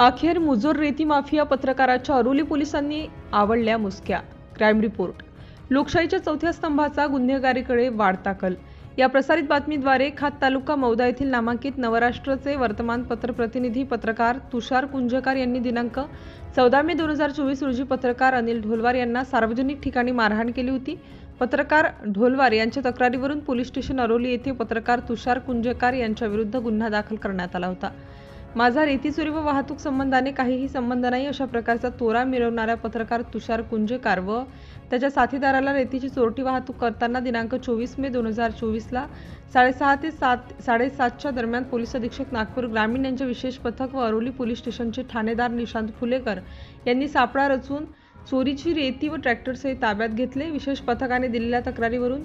अखेर मुजोर रेती माफिया पत्रकाराच्या अरोली पोलिसांनी आवडल्या मुसक्या. Crime report. लोकशाहीच्या चौथ्या स्तंभाचा गुन्हेगारीकडे वाढता कल या प्रसारित बातमीद्वारे खात तालुका मौदा येथील नामांकित नवराष्ट्रचे वर्तमानपत्र प्रतिनिधी पत्रकार तुषार कुंजकार यांनी दिनांक चौदा मे दोन हजार चोवीस रोजी पत्रकार अनिल ढोलवार यांना सार्वजनिक ठिकाणी मारहाण केली होती. पत्रकार ढोलवार यांच्या तक्रारीवरून पोलीस स्टेशन अरोली येथे पत्रकार तुषार कुंजकार यांच्या विरुद्ध गुन्हा दाखल करण्यात आला होता. माझा रेतीचोरी व वाहतूक संबंधाने काहीही संबंध नाही अशा प्रकारचा तोरा मिरवणाऱ्या पत्रकार तुषार कुंजेकार व त्याच्या साथीदाराला रेतीची चोरटी वाहतूक करताना दिनांक चोवीस मे दोन हजार चोवीसला साडेसहा ते सात साडेसातच्या दरम्यान पोलीस अधीक्षक नागपूर ग्रामीण यांचे विशेष पथक व अरोली पोलीस स्टेशनचे ठाणेदार निशांत फुलेकर यांनी सापळा रचून चोरीची रेती व ट्रॅक्टरसही ताब्यात घेतले. विशेष पथकाने दिलेल्या तक्रारीवरून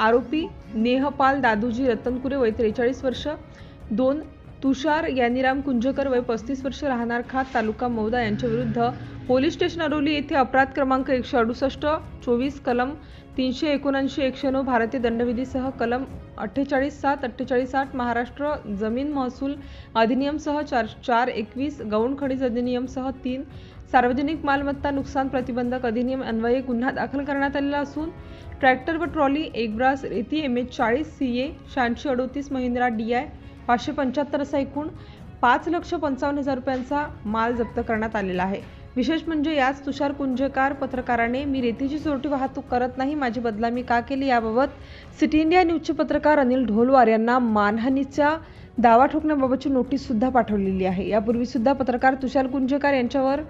आरोपी नेहपाल दादूजी रतनकुरे वय त्रेचाळीस वर्ष दोन तुषार यानीराम कुंजकर वय पस्तीस वर्ष राहणार खात तालुका मौदा यांच्या विरुद्ध पोलीस स्टेशन अरोली येथे अपराध क्रमांक एकशे अडुसष्ट चोवीस कलम तीनशे एकोणऐंशी एकशे नऊ भारतीय दंडविधीसह कलम अठ्ठेचाळीस सात अठ्ठेचाळीस आठ महाराष्ट्र जमीन महसूल अधिनियमसह चार चार एकवीस गौण खनिज अधिनियमसह तीन सार्वजनिक मालमत्ता नुकसान प्रतिबंधक अधिनियम अन्वये गुन्हा दाखल करण्यात आलेला असून ट्रॅक्टर व ट्रॉली एक ब्रास रेती एम एच चाळीस सी ए शहाऐंशी अडोतीस महिंद्रा डी आय पाचशे पंच्याहत्तर असा एकूण पाच लक्ष पंचावन्न हजार रुपयांचा माल जप्त करण्यात आलेला आहे. विशेष म्हणजे याच तुषार कुंजकार पत्रकाराने मी रेतीची चोरटी वाहतूक करत नाही माझी बदलामी का केली याबाबत सिटी इंडिया न्यूजचे पत्रकार अनिल ढोलवार यांना मानहानीचा दावा ठोकण्याबाबतची नोटीस सुद्धा पाठवलेली आहे. यापूर्वी सुद्धा पत्रकार तुषार कुंजकार यांच्यावर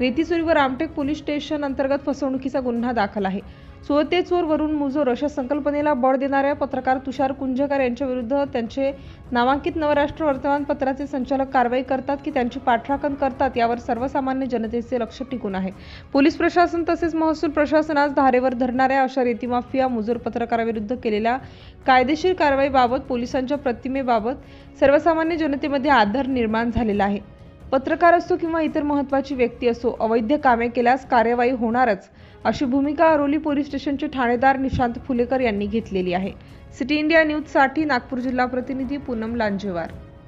रेती चोरी व रामटेक पोलीस स्टेशन अंतर्गत फसवणुकीचा गुन्हा दाखल आहे. चोर ते चोर वरून मुजोर अशा संकल्पनेला बळ देणाऱ्या पत्रकार तुषार कुंजकर यांच्या विरुद्ध त्यांचे नामांकित नवराष्ट्र वर्तमानपत्राचे संचालक कारवाई करतात की त्यांची पाठराखण करतात यावर सर्वसामान्य जनतेचे लक्ष टिकून आहे. पोलीस प्रशासन तसेच महसूल प्रशासन आज धारेवर धरणाऱ्या अशा रेतीमाफिया मुजोर पत्रकाराविरुद्ध केलेल्या कायदेशीर कारवाईबाबत पोलिसांच्या प्रतिमेबाबत सर्वसामान्य जनतेमध्ये आदर निर्माण झालेला आहे. पत्रकार असो किंवा इतर महत्त्वाची व्यक्ती असो अवैध कामे केल्यास कार्यवाही होणारच अशी भूमिका अरोली पोलीस स्टेशनचे ठाणेदार निशांत फुलेकर यांनी घेतलेली आहे. सिटी इंडिया न्यूजसाठी नागपूर जिल्हा प्रतिनिधी पूनम लांजेवार.